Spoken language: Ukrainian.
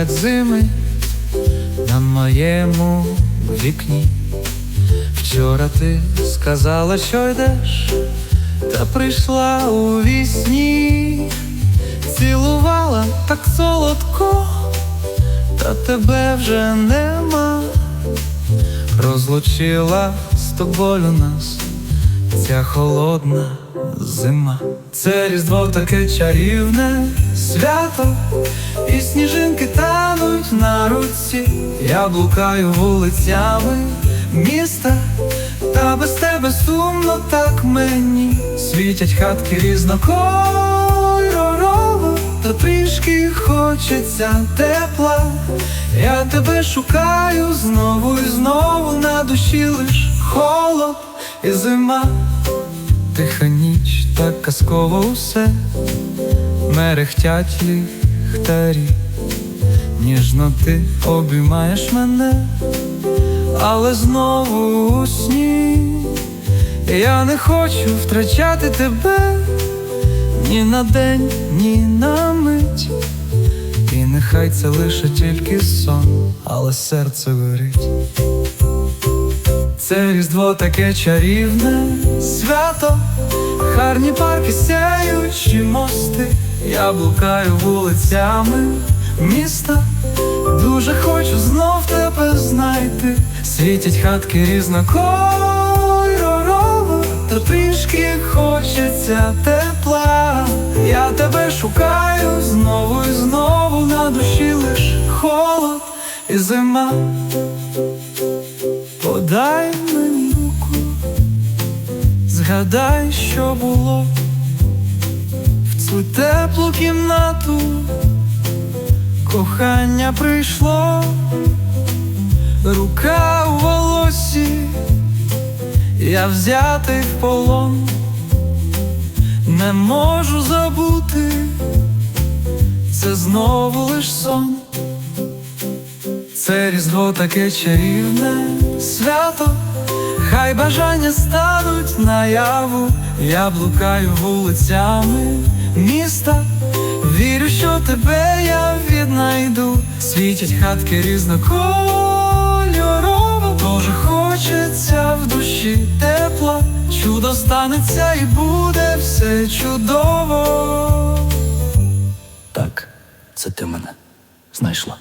серед зими на моєму вікні. Вчора ти сказала, що йдеш, та прийшла у вісні, цілувала так солодко, та тебе вже нема. Розлучила з тобою нас ця холодна зима. Це різдво таке чарівне свято, і сніжинки тануть на руці. Я блукаю вулицями міста, та без тебе сумно так мені. Світять хатки різнокольорово, та трішки хочеться тепла. Я тебе шукаю знову і знову на душі лиш холод і зима. Тиха ніч, так казково усе, мерехтять ліхтарі, ніжно ти обіймаєш мене, але знову у сні. Я не хочу втрачати тебе. Ні на день, ні на мить. І нехай це лише тільки сон, але серце горить. Це різдво таке чарівне свято, гарні парки сяючі мости. Я блукаю вулицями міста, дуже хочу знов тебе знайти. Світять хатки різнокольорово, та трішки хочеться тепла. Я тебе шукаю знову і знову на душі лиш холод і зима. Подай мені руку, згадай, що було в цю теплу кімнату, кохання прийшло, рука у волосі, я взятий в полон, не можу забути, це знову лиш сон. Це різдво таке чарівне свято, хай бажання стануть наяву. Я блукаю вулицями міста, вірю, що тебе я віднайду. Світять хатки різнокольорово, дуже хочеться в душі тепла. Чудо станеться і буде все чудово. Так, це ти мене знайшла.